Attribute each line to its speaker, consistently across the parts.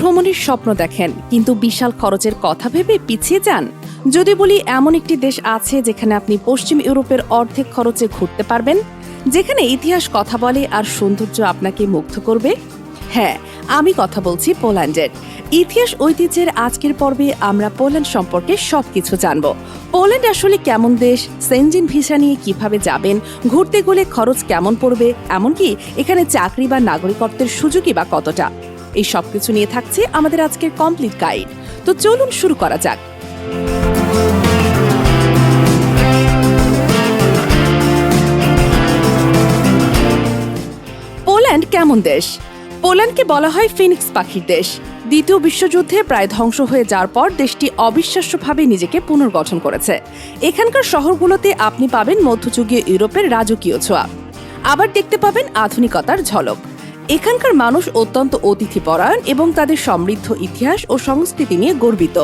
Speaker 1: পোল্যান্ডের স্বপ্ন দেখেন, কিন্তু বিশাল খরচের কথা ভেবে পিছিয়ে যান। যদি বলি, এমন একটি দেশ আছে যেখানে আপনি পশ্চিম ইউরোপের অর্ধেক খরচে ঘুরতে পারবেন, যেখানে ইতিহাস কথা বলে আর সৌন্দর্য আপনাকে মুগ্ধ করবে? হ্যাঁ আমি কথা বলছি পোল্যান্ডের। ইতিহাস ঐতিহ্যের আজকের পর্বে আমরা পোল্যান্ড সম্পর্কে সবকিছু জানব। পোল্যান্ড আসলে কেমন দেশ, সেনজিন ভিসা নিয়ে কীভাবে যাবেন, ঘুরতে গেলে খরচ কেমন পড়বে, এমনকি এখানে চাকরি বা নাগরিকত্বের সুযোগই বা কতটা? এই সব কিছু নিয়ে থাকছে আমাদের আজকের কমপ্লিট গাইড তো চলুন শুরু করা যাক। পোল্যান্ড কেমন দেশ? পোল্যান্ডকে বলা হয় ফিনিক্স পাখির দেশ। দ্বিতীয় বিশ্বযুদ্ধে প্রায় ধ্বংস হয়ে যাওয়ার পর দেশটি অবিশ্বাস্যভাবে নিজেকে পুনর্গঠন করেছে। এখানকার শহরগুলোতে আপনি পাবেন মধ্যযুগীয় ইউরোপের রাজকীয় ছোঁয়া। আবার দেখতে পাবেন আধুনিকতার ঝলক। এখানকার মানুষ অত্যন্ত অতিথি অতিথিপরায়ণ এবং তাদের সমৃদ্ধ ইতিহাস ও সংস্কৃতি নিয়ে গর্বিত।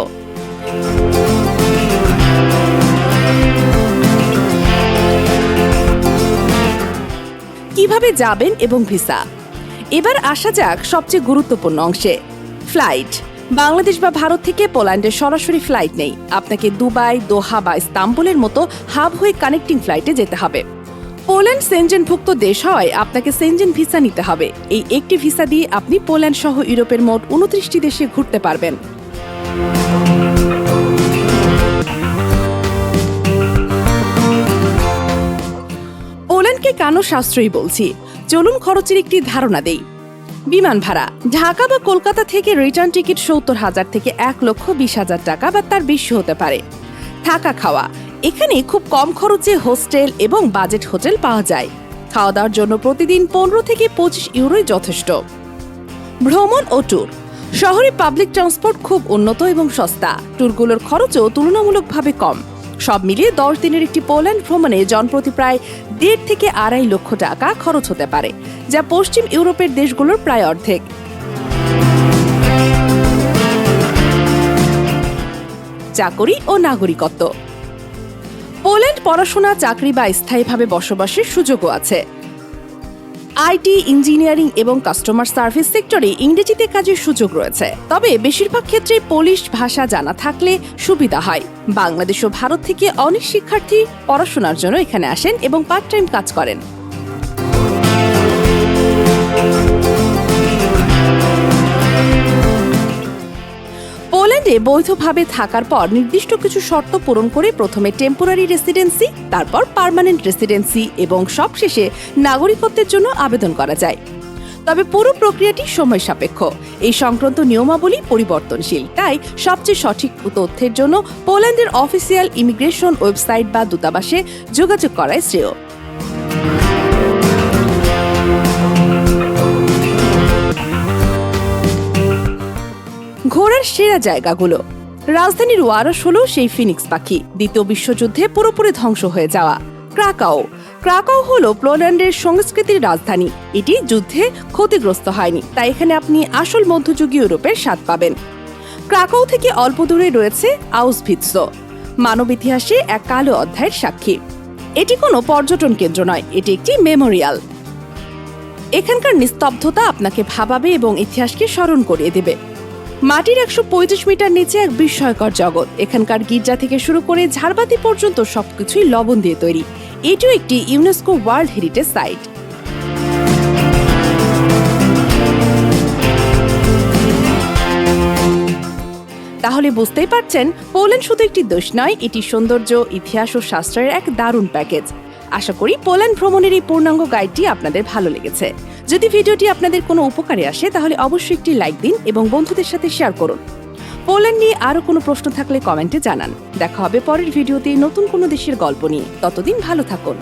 Speaker 1: কীভাবে যাবেন এবং ভিসা? এবার আসা যাক সবচেয়ে গুরুত্বপূর্ণ অংশে। ফ্লাইট। বাংলাদেশ বা ভারত থেকে পোল্যান্ডের সরাসরি ফ্লাইট নেই। আপনাকে দুবাই, দোহা বা ইস্তাম্বুলের মতো হাব হয়ে কানেক্টিং ফ্লাইটে যেতে হবে। পোল্যান্ড সেনজেনভুক্ত দেশ হয় আপনাকে সেনজেন ভিসা নিতে হবে। এই একটি ভিসা দিয়ে আপনি পোল্যান্ড সহ ইউরোপের মোট উনত্রিশটি দেশে ঘুরতে পারবেন। পোল্যান্ডকে কেন সাশ্রয়ী বলছি? চলুন খরচের একটি ধারণা দেই। বিমান ভাড়া। ঢাকা বা কলকাতা থেকে রিটার্ন টিকিট সত্তর হাজার থেকে এক লক্ষ বিশ হাজার টাকা বা তার বেশি হতে পারে। থাকা খাওয়া। এখানে খুব কম খরচে হোস্টেল এবং বাজেট হোটেল পাওয়া যায়। খাওয়া দাওয়ার জন্য প্রতিদিন পনেরো থেকে পঁচিশ ইউরোই যথেষ্ট। ভ্রমণ ও ট্যুর। শহরে পাবলিক ট্রান্সপোর্ট খুব উন্নত এবং সস্তা। ট্যুরগুলোর খরচও তুলনামূলকভাবে কম। সব মিলিয়ে দশ দিনের একটি পোল্যান্ড ভ্রমণে জনপ্রতি প্রায় দেড় থেকে আড়াই লক্ষ টাকা খরচ হতে পারে, যা পশ্চিম ইউরোপের দেশগুলোর প্রায় অর্ধেক। চাকরি ও নাগরিকত্ব। পোল্যান্ড পড়াশোনা, চাকরি বা স্থায়ীভাবে বসবাসের সুযোগও আছে। আইটি, ইঞ্জিনিয়ারিং এবং কাস্টমার সার্ভিস সেক্টরে ইংরেজিতে কাজের সুযোগ রয়েছে। তবে বেশিরভাগ ক্ষেত্রে পোলিশ ভাষা জানা থাকলে সুবিধা হয়। বাংলাদেশ ও ভারত থেকে অনেক শিক্ষার্থী পড়াশোনার জন্য এখানে আসেন এবং পার্ট টাইম কাজ করেন। পোল্যান্ডে বৈধভাবে থাকার পর নির্দিষ্ট কিছু শর্ত পূরণ করে প্রথমে টেম্পোরারি রেসিডেন্সি তারপর পার্মানেন্ট রেসিডেন্সি এবং সবশেষে নাগরিকত্বের জন্য আবেদন করা যায়। তবে পুরো প্রক্রিয়াটি সময় সাপেক্ষ। এই সংক্রান্ত নিয়মাবলী পরিবর্তনশীল। তাই সবচেয়ে সঠিক তথ্যের জন্য পোল্যান্ডের অফিসিয়াল ইমিগ্রেশন ওয়েবসাইট বা দূতাবাসে যোগাযোগ করাই শ্রেয়। সেরা জায়গাগুলো। রাজধানীর ওয়ারস হল সেই ফিনিক্স পাখি, দ্বিতীয় বিশ্বযুদ্ধে পুরোপুরি ধ্বংস হয়ে যাওয়া। ক্রাকাও। ক্রাকাও হল পোল্যান্ডের সংস্কৃতির রাজধানী। এটি যুদ্ধে ক্ষতিগ্রস্ত হয়নি, তাই এখানে আপনি আসল মধ্যযুগীয় ইউরোপের স্বাদ পাবেন। ক্রাকাও থেকে অল্প দূরে রয়েছে আউসভিৎস, মানব ইতিহাসে এক কালো অধ্যায়ের সাক্ষী। এটি কোনো পর্যটন কেন্দ্র নয়, এটি একটি মেমোরিয়াল। এখানকার নিস্তব্ধতা আপনাকে ভাবাবে এবং ইতিহাসকে স্মরণ করিয়ে দেবে। মাটির একশো পঁয়ত্রিশ মিটার নিচে এক বিস্ময়কর জগৎ। এখানকার গির্জা থেকে শুরু করে ঝাড়বাতি পর্যন্ত সবকিছুই লবণ দিয়ে তৈরি। এটিও একটি ইউনেস্কো ওয়ার্ল্ড হেরিটেজ সাইট। তাহলে বুঝতেই পারছেন, পোল্যান্ড শুধু একটি দেশ নয়, এটি সৌন্দর্য, ইতিহাস ও শাস্ত্রের এক দারুণ প্যাকেজ। আশা করি পোল্যান্ড ভ্রমণের এই পূর্ণাঙ্গ গাইডটি আপনাদের ভালো লেগেছে। যদি ভিডিওটি আপনাদের কোনো উপকারে আসে, তাহলে অবশ্যই একটি লাইক দিন এবং বন্ধুদের সাথে শেয়ার করুন। পোল্যান্ড নিয়ে আরও কোনো প্রশ্ন থাকলে কমেন্টে জানান। দেখা হবে পরের ভিডিওতে নতুন কোনো দেশের গল্প নিয়ে। ততদিন ভালো থাকুন।